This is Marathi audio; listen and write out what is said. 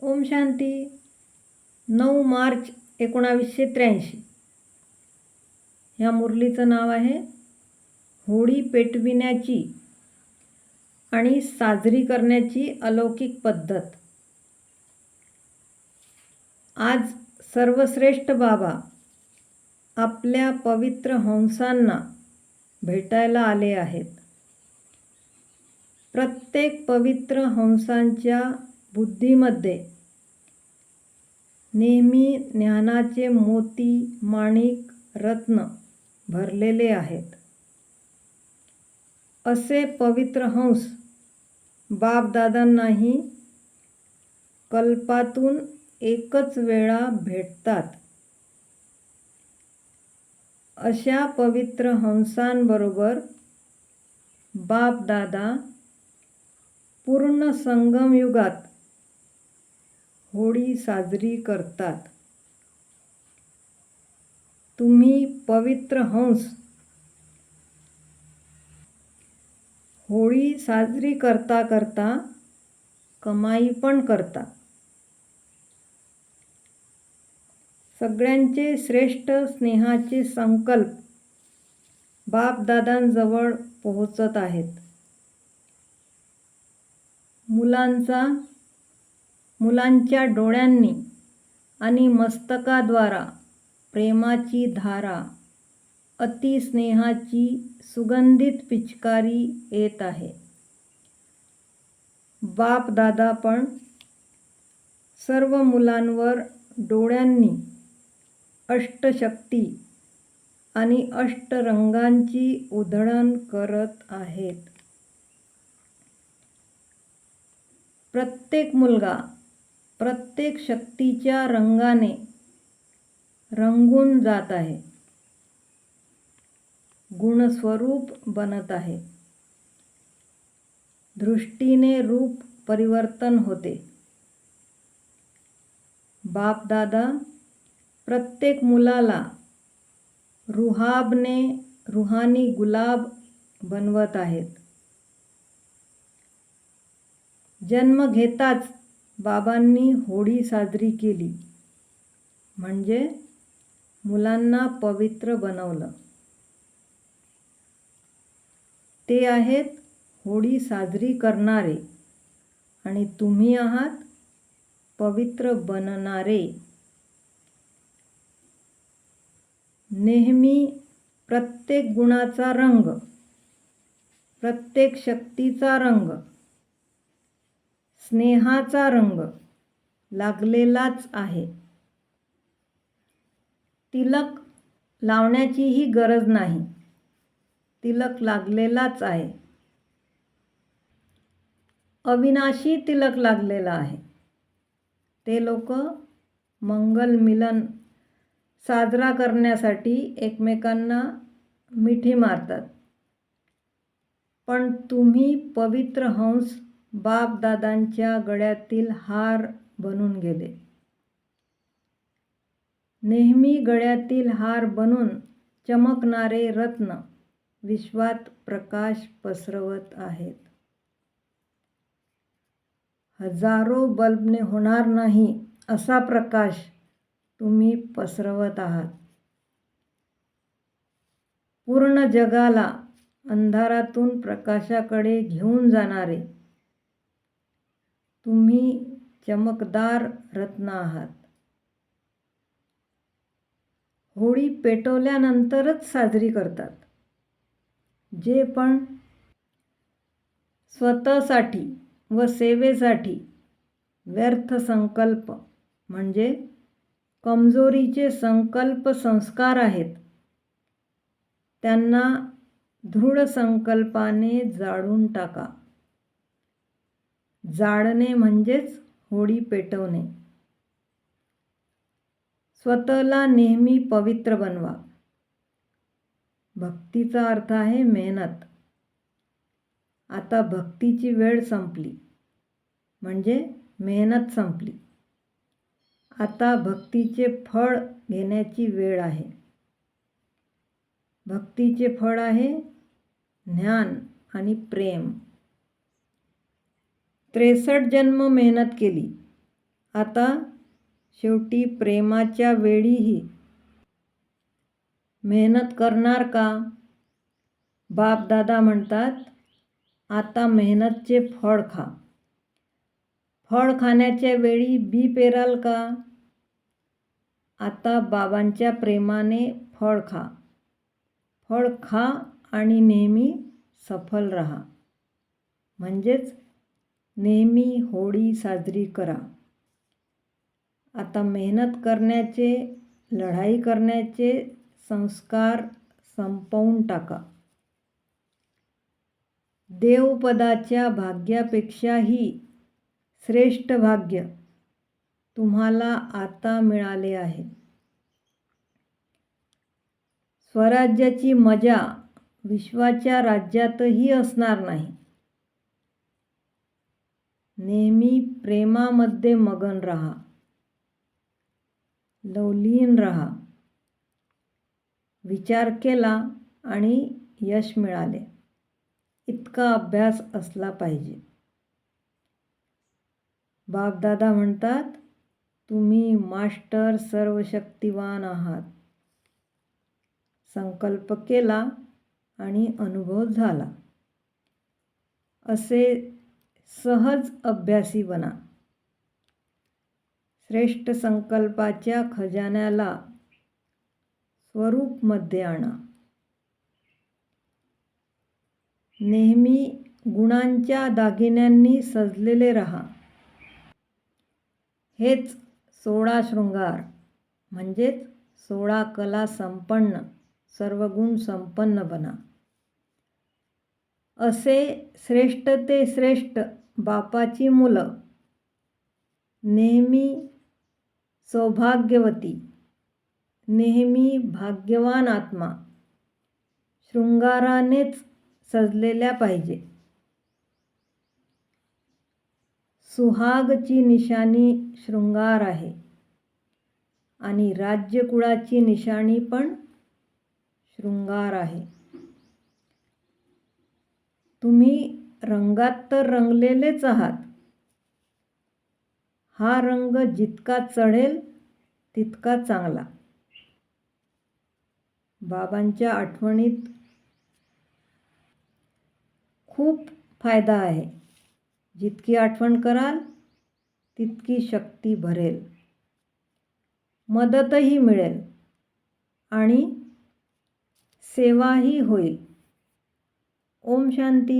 ओम शांती. नऊ मार्च एकोणावीसशे त्र्याऐंशी. ह्या मुरलीचं नाव आहे होळी पेटविण्याची आणि साजरी करण्याची अलौकिक पद्धत. आज सर्वश्रेष्ठ बाबा आपल्या पवित्र हंसांना भेटायला आले आहेत. प्रत्येक पवित्र हंसांच्या बुद्धीमध्ये. नेहमी ज्ञानाचे मोती माणिक रत्न भरलेले आहेत. असे पवित्र हंस बापदादांनाही कल्पातून एकच वेळा भेटतात. अशा पवित्र हंसांबरोबर बापदादा पूर्ण संगमयुगात होळी साजरी करतात. तुम्ही पवित्र हंस. होळी साजरी करता करता कमाई पण करता. सगळ्यांचे श्रेष्ठ स्नेहाचे संकल्प बापदादांजवळ पोहोचत आहेत. मुलांचा मुलांच्या डोळ्यांनी आणि मस्तकाद्वारा प्रेमाची धारा अतिस्नेहाची सुगंधित पिचकारी येत आहे. बाप दादा पण सर्व मुलांवर डोळ्यांनी अष्टशक्ती आणि अष्टरंगांची उधळण करत आहेत. प्रत्येक मुलगा प्रत्येक शक्तीच्या रंगाने रंगून जात आहे. गुणस्वरूप बनत आहे. दृष्टीने रूप परिवर्तन होते. बापदादा प्रत्येक मुलाला रुहाबने रुहानी गुलाब बनवत आहेत. जन्म घेताच बाबांनी होळी साजरी केली. म्हणजे मुलांना पवित्र बनवलं. ते आहेत होळी साजरी करणारे आणि तुम्ही आहात पवित्र बनणारे. नेहमी प्रत्येक गुणाचा रंग प्रत्येक शक्तीचा रंग स्नेहाचा रंग लागलेलाच आहे. तिलक लावण्याचीही गरज नाही. तिलक लागलेलाच आहे. अविनाशी तिलक लागलेला आहे. ते लोक मंगल मिलन साजरा करण्यासाठी एकमेकांना मिठी मारतात. पण तुम्ही पवित्र हंस बापदादांच्या गळ्यातील हार बनून गेले. नेहमी गळ्यातील हार बनून चमकणारे रत्न विश्वात प्रकाश पसरवत आहेत. हजारो बल्बने होणार नाही असा प्रकाश तुम्ही पसरवत आहात. पूर्ण जगाला अंधारातून प्रकाशाकडे घेऊन जाणारे तुम्ही चमकदार रत्न आहात. होळी पेटवल्यानंतरच साजरी करतात. जे पण स्वतःसाठी व सेवेसाठी व्यर्थ संकल्प म्हणजे कमजोरीचे संकल्प संस्कार आहेत त्यांना दृढ संकल्पाने जाळून टाका. जाळणे म्हणजेच होळी पेटवणे. स्वतःला नेहमी पवित्र बनवा. भक्तीचा अर्थ आहे मेहनत. आता भक्तीची वेळ संपली. म्हणजे मेहनत संपली. आता भक्तीचे फळ घेण्याची वेळ आहे. भक्तीचे फळ आहे ज्ञान आणि प्रेम. त्रेसष्ट जन्म मेहनत केली. आता शेवटी प्रेमाच्या वेळीही मेहनत करणार का? बापदादा म्हणतात आता मेहनतचे फळ खा. फळ खाण्याच्या वेळी बी पेराल का? आता बाबांच्या प्रेमाने फळ खा. फळ खा आणि नेहमी सफल राहा. म्हणजेच नेहमी होळी साजरी करा. आता मेहनत करण्याचे लढाई करण्याचे संस्कार संपवून टाका. देवपदाच्या भाग्यापेक्षाही श्रेष्ठ भाग्य तुम्हाला आता मिळाले आहे. स्वराज्याची मजा विश्वाच्या राज्यातही असणार नाही. नेहमी प्रेमामध्ये मगन राहा. लवलीन राहा. विचार केला आणि यश मिळाले. इतका अभ्यास असला पाहिजे. बापदादा म्हणतात तुम्ही मास्टर सर्वशक्तिवान आहात. संकल्प केला आणि अनुभव झाला. असे सहज अभ्यासी बना. श्रेष्ठ संकल्पाच्या खजान्याला स्वरूपमध्ये आणा. नेहमी गुणांच्या दागिन्यांनी सजलेले रहा. हेच सोळा शृंगार म्हणजेच सोळा कला संपन्न सर्व गुण संपन्न बना. असे श्रेष्ठ ते श्रेष्ठ बापाची मुलं. नेहमी सौभाग्यवती नेहमी भाग्यवान आत्मा. शृंगारानेच सजलेल्या पाहिजे. सुहागची निशाणी शृंगार आहे आणि राज्यकुळाची निशाणी पण शृंगार आहे. तुम्ही रंगात तर रंगलेलेच आहात. हा रंग जितका चढेल तितका चांगला. बाबांच्या आठवणीत खूप फायदा आहे. जितकी आठवण कराल तितकी शक्ती भरेल. मदतही मिळेल आणि सेवाही होईल. ओम शांती.